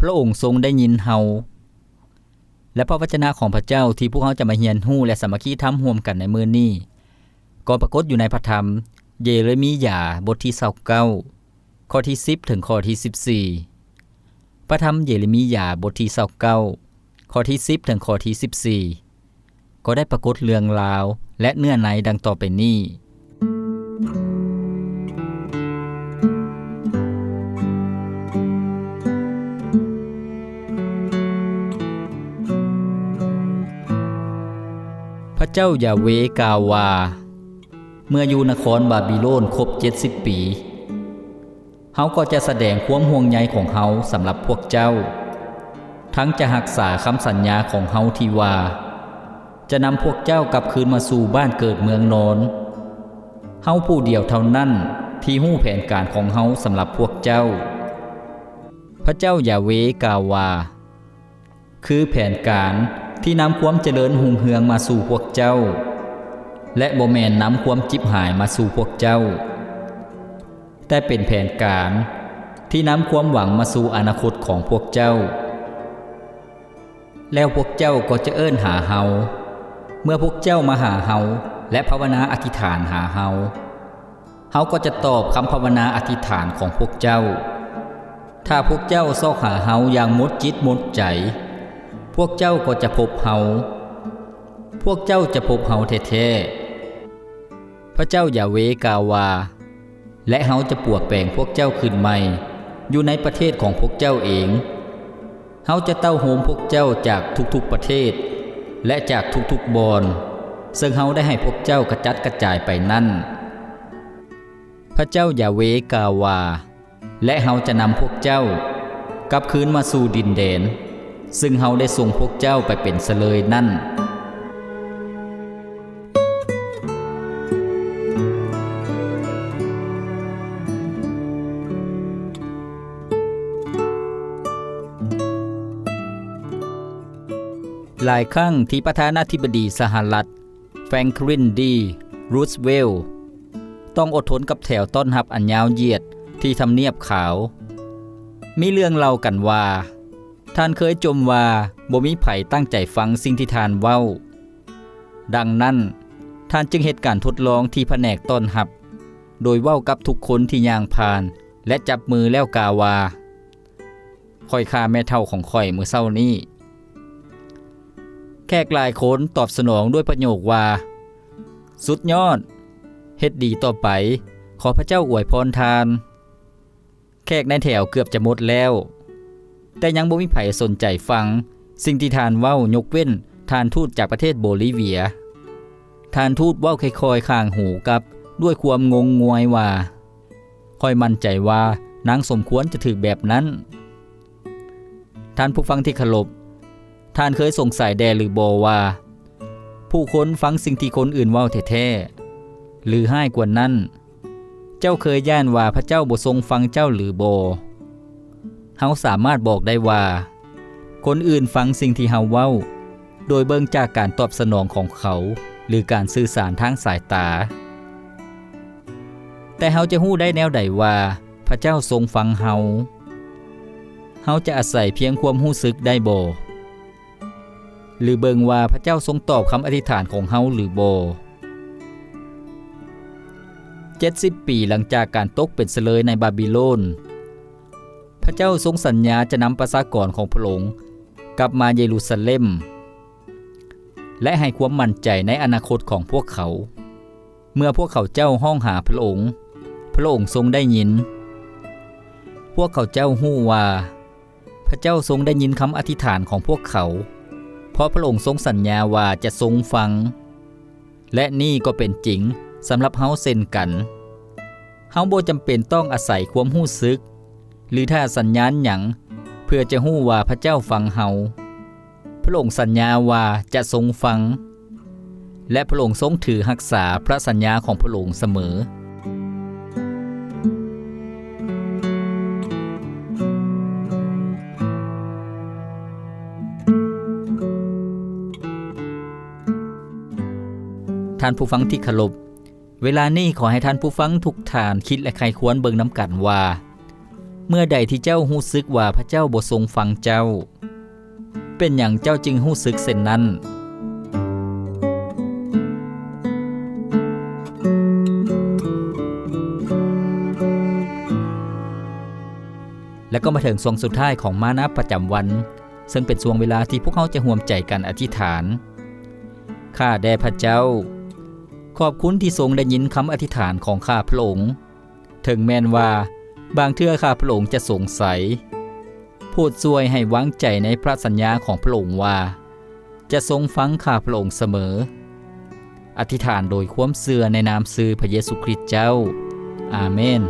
พระองค์ทรงได้ยินเฮาและพระวจนะของพระเจ้าที่พวกเขาจะมาเฮียนฮู้และสามัคคีทำร่วมกันในมื้อนี้ก็ปรากฏอยู่ในพระธรรม เยเรมียาบทที่29ข้อที่ 10 ถึงข้อที่ 14 พระธรรมเยเรมียาบทที่29ข้อที่ 10 ถึงข้อที่ 14 ก็ได้ปรากฏเรื่องราวและเนื้อในดังต่อไปนี้ เจ้ายาเวกาวา เมื่ออยู่นครบาบิโลนครบ70ปีเฮาก็จะแสดงความห่วงใยของเฮาสำหรับพวกเจ้า ทั้งจะหักษาคำสัญญาของเฮาที่ว่า จะนำพวกเจ้ากลับคืนมาสู่บ้านเกิดเมืองโนนเฮาผู้เดียวเท่านั้นที่หู้แผนการของเฮาสำหรับพวกเจ้า พระเจ้ายาเวกาวา คือแผนการ ที่นำความเจริญหุ่งเฮืองมาสู่พวกเจ้า และบ่แมนนำความจิบหายมาสู่พวกเจ้า แต่เป็นแผนการที่นำความหวังมาสู่อนาคตของพวกเจ้า แล้วพวกเจ้าก็จะเอิ้นหาเฮา เมื่อพวกเจ้ามาหาเฮาและภาวนาอธิษฐานหาเฮา เฮาก็จะตอบคำภาวนาอธิษฐานของพวกเจ้า ถ้าพวกเจ้าซอกหาเฮาอย่างหมดจิตหมดใจ พวกเจ้าก็จะพบเฮาพวกเจ้าจะพบเฮาแท้ๆ พระเจ้าอย่าเวกาวา และเฮาจะปวกแปลงพวกเจ้าขึ้นใหม่ อยู่ในประเทศของพวกเจ้าเอง เฮาจะเต้าโหมพวกเจ้าจากทุกๆประเทศ และจากทุกๆบอนซึ่งเฮาได้ให้พวกเจ้ากระจัดกระจายไปนั่น พระเจ้าอย่าเวกาวา และเฮาจะนำพวกเจ้ากลับคืนมาสู่ดินแดน ซึ่งเฮาได้ส่งพวกเจ้าไปเป็นเสลยนั่น หลายครั้งที่ประธานาธิบดีสหรัฐแฟรงคลินดี รูสเวล์ต้องอดทนกับแถวต้อนรับอันยาวเหยียดที่ทำเนียบขาว มีเรื่องเล่ากันว่า ท่านเคยจมว่าบ่มีไผตั้งใจฟังสิ่งที่ท่านเว้า ดังนั้น ท่านจึงเหตุการทดลองที่แผนกต้อนรับ โดยเว้ากับทุกคนที่ย่างผ่าน และจับมือแล้วกาว่าค่อยค่าแม่เท่าของข่อยมือเศร้านี้ แขกหลายคนตอบสนองด้วยประโยคว่า สุดยอด เฮ็ดดีต่อไป ขอพระเจ้าอวยพรทาน แขกในแถวเกือบจะหมดแล้ว แต่ยังบ่มีไผสนใจฟัง สิ่งที่ทานเว้ายกเว้นทานทูตจากประเทศโบลิเวีย ทานทูตเว้าค่อยๆข้างหูกับ ด้วยความงงงวยว่าค่อยมั่นใจว่านางสมควรจะถือแบบนั้น ท่านผู้ฟังที่เคารพท่านเคยสงสัยแดหรือบอว่า ผู้คนฟังสิ่งที่คนอื่นเว้าแท้ๆหรือให้กว่านั้น เจ้าเคยย่านว่าพระเจ้าบ่ทรงฟังเจ้าหรือบอ เฮาสามารถบอกได้ว่า คนอื่นฟังสิ่งที่เฮาเว้า โดยเบิ่งจากการตอบสนองของเขา หรือการสื่อสารทางสายตา แต่เฮาจะฮู้ได้แนวใดว่า พระเจ้าทรงฟังเฮาเฮาจะอาศัยเพียงความรู้สึกได้บ่หรือเบิงว่าพระเจ้าทรงตอบคำอธิษฐานของเฮาหรือบ่70 ปีหลังจากการตกเป็นเสลยในบาบิโลน พระเจ้าทรงสัญญาจะนำประชากรของพระองค์กลับมาเยรูซาเล็ม และให้ความมั่นใจในอนาคตของพวกเขา เมื่อพวกเขาเจ้าห้องหาพระองค์ พระองค์ทรงได้ยิน พวกเขาเจ้าฮู้ว่า พระเจ้าทรงได้ยินคำอธิษฐานของพวกเขา เพราะพระองค์ทรงสัญญาว่าจะทรงฟัง และนี่ก็เป็นจริงสำหรับเฮาเซนกันเฮาบ่จำเป็นต้องอาศัยความรู้สึก หรือถ้าสัญญาณหยังเพื่อจะหู้ว่าพระเจ้าฟังเฮาพระองค์สัญญาว่าจะทรงฟัง และพระองค์ทรงถือรักษาพระสัญญาของพระองค์เสมอท่านผู้ฟังที่เคารพ เวลานี้ขอให้ท่านผู้ฟังทุกท่านคิดและใครควรเบิงน้ำกันว่า เมื่อใดที่เจ้าหู้สึกว่าพระเจ้าบ่ทรงฟังเจ้า เป็นอย่างเจ้าจึงหู้สึกเส้นนั้น และก็มาถึงช่วงสุดท้ายของมานะประจำวัน ซึ่งเป็นช่วงเวลาที่พวกเขาจะห่วมใจกันอธิษฐาน ข้าแด่พระเจ้า ขอบคุณที่ทรงได้ยินคำอธิษฐานของข้าพระองค์ถึงแม้นว่า บางเทื่อข้าพระองค์จะสงสัย พูดช่วยให้วางใจในพระสัญญาของพระองค์ว่า จะทรงฟังข้าพระองค์เสมอ อธิษฐานโดยความเสื่อในนามซื่อพระเยซูคริสต์เจ้า อาเมน